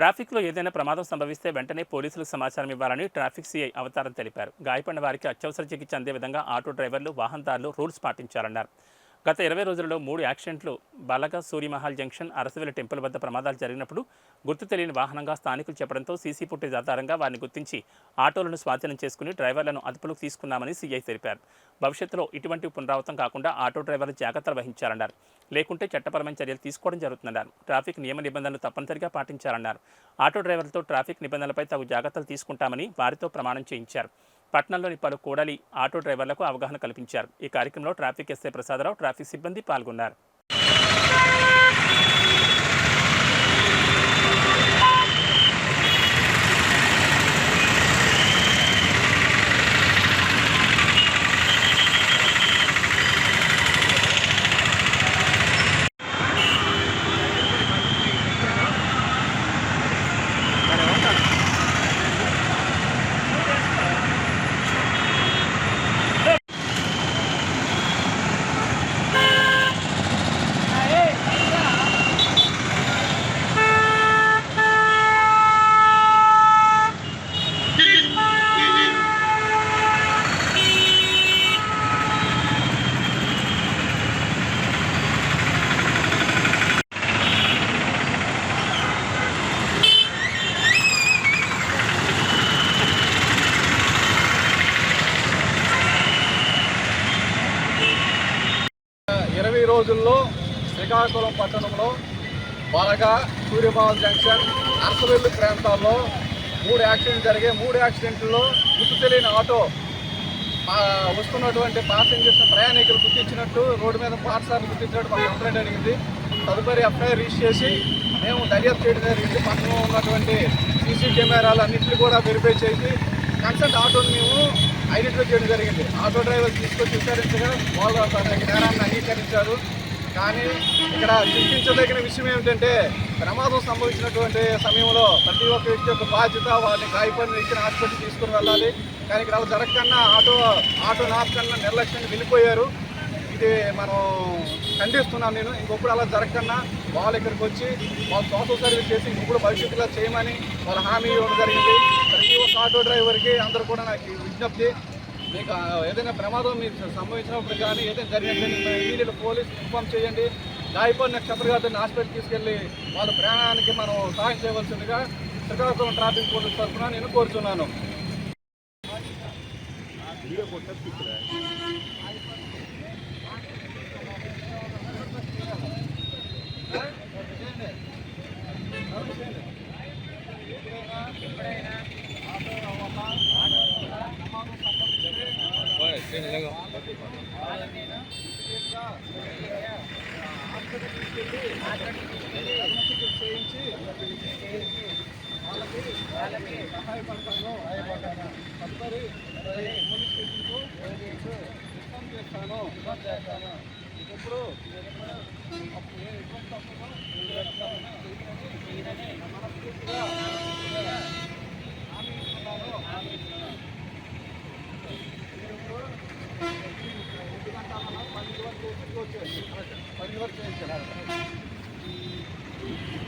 ట్రాఫిక్లో ఏదైనా ప్రమాదం సంభవిస్తే వెంటనే పోలీసులకు సమాచారం ఇవ్వాలని ట్రాఫిక్ సీఐ అవతారం తెలిపారు. గాయపడిన వారికి అత్యవసర చికిత్స అందే విధంగా ఆటో డ్రైవర్లు వాహనదారులు రూల్స్ పాటించాలన్నారు. గత ఇరవై రోజులలో మూడు యాక్సిడెంట్లు బలగ సూర్యమహల్ జంక్షన్ అరసవెల్లి టెంపుల్ వద్ద ప్రమాదాలు జరిగినప్పుడు గుర్తు తెలియని వాహనంగా స్థానికులు చెప్పడంతో సీసీ ఫుటేజ్ ఆధారంగా వారిని గుర్తించి ఆటోలను స్వాధీనం చేసుకుని డ్రైవర్లను అదుపులోకి తీసుకున్నామని సీఐ తెలిపారు. భవిష్యత్తులో ఇటువంటి పునరావృతం కాకుండా ఆటో డ్రైవర్లు జాగ్రత్తలు వహించాలన్నారు. లేకుంటే చట్టపరమైన చర్యలు తీసుకోవడం జరుగుతుందన్నారు. ట్రాఫిక్ నియమ నిబంధనలు తప్పనిసరిగా పాటించాలన్నారు. ఆటో డ్రైవర్లతో ట్రాఫిక్ నిబంధనలపై తగు జాగ్రత్తలు తీసుకుంటామని వారితో ప్రమాణం చేయించారు. పట్నంలోని పలు కూడలి ఆటో డ్రైవర్లకు అవగాహన కల్పించారు. ఈ కార్యక్రమంలో ట్రాఫిక్ ఎస్ఐ ప్రసాదరావు ట్రాఫిక్ సిబ్బంది పాల్గొన్నారు. ఇరవై రోజుల్లో శ్రీకాకుళం పట్టణంలో బాలగా సూర్యభావన్ జంక్షన్ అరసవెల్లి ప్రాంతాల్లో మూడు యాక్సిడెంట్ జరిగాయి. మూడు యాక్సిడెంట్లో గుర్తు తెలియని ఆటో వస్తున్నటువంటి పాసెంజర్స్ ప్రయాణికులు గుర్తించినట్టు రోడ్డు మీద పాఠశాల గుర్తించినట్టు మాకు కంప్లైంట్ అడిగింది. తదుపరి ఎఫ్ఐఆర్ రిజిస్టర్ చేసి మేము దర్యాప్తు చేయడం జరిగింది. పక్కన ఉన్నటువంటి సీసీ కెమెరాలు అన్నింటినీ కూడా వెరిఫై చేసి కన్సల్ట్ ఆటోని మేము ఐడెంటిఫై చేయడం జరిగింది. ఆటో డ్రైవర్ తీసుకొచ్చి విచారించగా వాళ్ళు తన నేరాన్ని అంగీకరించారు. కానీ ఇక్కడ చింతించదగిన విషయం ఏమిటంటే ప్రమాదం సంభవించినటువంటి సమయంలో ప్రతి ఒక్క వ్యక్తి యొక్క బాధ్యత వారిని గాయపడిన వ్యక్తిని హాస్పిటల్ తీసుకుని వెళ్ళాలి. కానీ ఇక్కడ అలా జరగకన్నా ఆటో ఆటో నాపకన్నా నిర్లక్ష్యంగా వెళ్ళిపోయారు. ఇది మనం ఖండిస్తున్నాను నేను. ఇంకొప్పుడు అలా జరగకన్నా వాళ్ళు ఇక్కడికి వచ్చి వాళ్ళు సోషల్ సర్వీస్ చేసి ఇంకొకటి భవిష్యత్తులో చేయమని వాళ్ళ హామీ ఇవ్వడం జరిగింది. ప్రతి ఒక్క ఆటో డ్రైవర్కి అందరూ కూడా నాకు విజ్ఞప్తి. మీకు ఏదైనా ప్రమాదం మీకు సంభవించినప్పుడు కానీ ఏదైనా జరిగినట్టు ఇమీడియట్ పోలీస్ ఇన్ఫామ్ చేయండి. గాయపడిన క్షత్రగారిని హాస్పిటల్ తీసుకెళ్ళి వాళ్ళ ప్రాణానికి మనం సహాయం చేయవలసిందిగా శ్రీకాకుళం ట్రాఫిక్ పోలీస్ తరఫున నేను కోరుతున్నాను చేయించి వాళ్ళకి వాళ్ళకి సహాయపడతాను సహాయపడతాను తదుపరి పోలీస్ స్టేషన్కు రిఫార్మ్ చేస్తాను రిఫార్మ్ చేస్తాను ఇప్పుడు ఇబ్బంది ఎటువంటి తప్పులు మనస్ఫూర్తిగా Thank you.